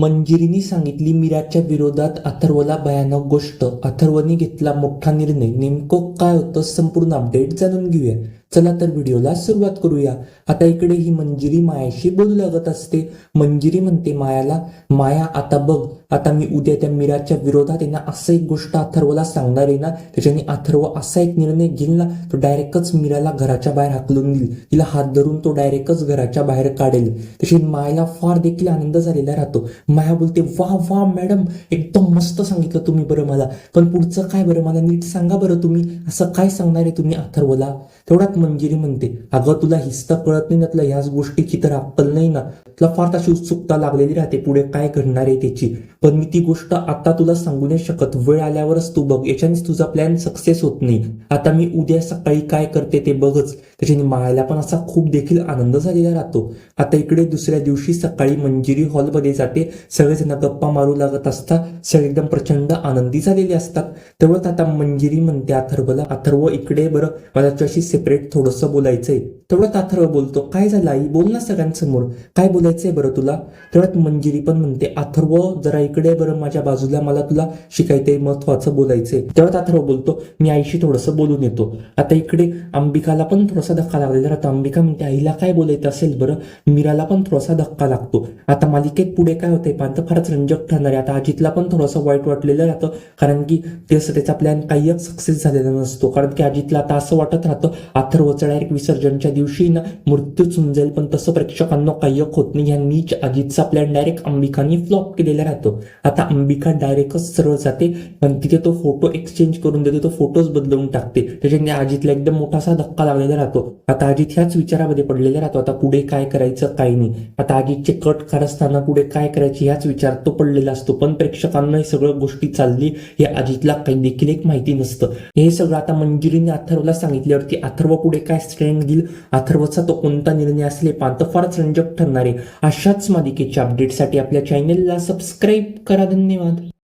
मंजिरीने सांगितली मीराच्या विरोधात अथर्वला भयानक गोष्ट. अथर्वने घेतला मोठा निर्णय. नेमकं काय होतं संपूर्ण अपडेट जाणून घेऊया. चला तर व्हिडिओला सुरुवात करूया. आता इकडे ही मंजिरी मायाशी बोलू लागत असते. मंजिरी म्हणते मायाला माया आता बघ आता मी उद्या त्या मीराच्या विरोधात येणार असं एक गोष्ट अथर्वला सांगणार आहे ना त्याच्याने अथर्व असा एक निर्णय घेईल ना तो डायरेक्टच मीराला घराच्या बाहेर हाकलून देईल. तिला हात धरून तो डायरेक्टच घराच्या बाहेर काढेल. तशी मायाला फार देखील आनंद झालेला राहतो. माया बोलते वा वा मॅडम एकदम मस्त सांगितलं तुम्ही बरं मला. पण पुढचं काय बरं? मला नीट सांगा बरं तुम्ही. असं काय सांगणार आहे तुम्ही अथर्वला? तेवढ्यात मंजिरी म्हणते अगं तुला हिस्सा कळत नाही ना तुला ह्याच गोष्टीची तर अक्कल नाही ना? तुला फार अशी उत्सुकता लागलेली राहते पुढे काय घडणार आहे त्याची? पण मी ती गोष्ट आता तुला सांगू नाही शकत. वेळ आल्यावरच तू बघ याच्यानेच तुझा प्लॅन सक्सेस होत नाही. आता मी उद्या सकाळी काय करते ते बघच. त्याच्याने माळ्याला पण असा खूप देखील आनंद झालेला राहतो. आता इकडे दुसऱ्या दिवशी सकाळी मंजिरी हॉलमध्ये जाते. सगळेजण गप्पा मारू लागत असतात. सगळे एकदम प्रचंड आनंदी झालेले असतात. तेवढंच आता मंजिरी म्हणते अथर्वला अथर्व इकडे बरं. मला तुझ्याशी सेपरेट थोडंसं बोलायचंय. तेवढं अथर्व बोलतो. काय झालं आई? बोल ना सगळ्यांसमोर. काय बोलायचंय बरं तुला? तेवढ्यात मंजिरी पण म्हणते अथर्व जरा इकडे बरं. माझ्या बाजूला मला तुला शिकायचंय महत्वाचं बोलायचंय. तेवढ्यात अथर्व बोलतो. मी आईशी थोडंसं बोलून येतो. आता इकडे अंबिकाला पण थोडासा धक्का लागलेला राहतो अंबिका म्हणते आईला काय बोलायचं असेल बरं? मीराला पण थोडासा धक्का लागतो. आता मालिकेत पुढे काय होतंय तर फारच रंजक ठरणार आहे. आता अजितला पण थोडंसं वाईट वाटलेलं राहतं. कारण की त्याचा प्लॅन काही सक्सेस झालेला नसतो. कारण की अजितला आता असं वाटत राहतं अथर्वचं डायरेक्ट विसर्जनच्या दिवशी ना मृत्यू जाईल. पण तसं प्रेक्षकांना काही होत नाही. यांनी अजितचा प्लॅन डायरेक्ट अंबिकानी फ्लॉप केलेला राहतो. आता अंबिका डायरेक्टच सरळ जाते. पण तिथे तो फोटो एक्सचेंज करून देते. तो फोटोज बदलवून टाकते. त्याच्याने अजितला एकदम मोठासा धक्का लागलेला राहतो. आता अजित ह्याच विचारामध्ये पडलेला राहतो. आता पुढे काय करायचं? काय नाही. आता अजितचे कट असताना पुढे काय करायचे? ह्याच विचार तो पडलेला असतो. पण प्रेक्षकांना हे सगळं गोष्टी चालली हे अजितला काही देखील एक माहिती नसतं. हे सगळं आता मंजिरीने अथर्वला सांगितल्यावरती अथर्व पुढे काय स्ट्रेंड घेईल अथर्वचा तो कोणता निर्णय असले पाहतं फारच रंजक ठरणार आहे. अशाच मालिकेच्या अपडेटसाठी आपल्या चॅनेलला सबस्क्राईब करा. धन्यवाद.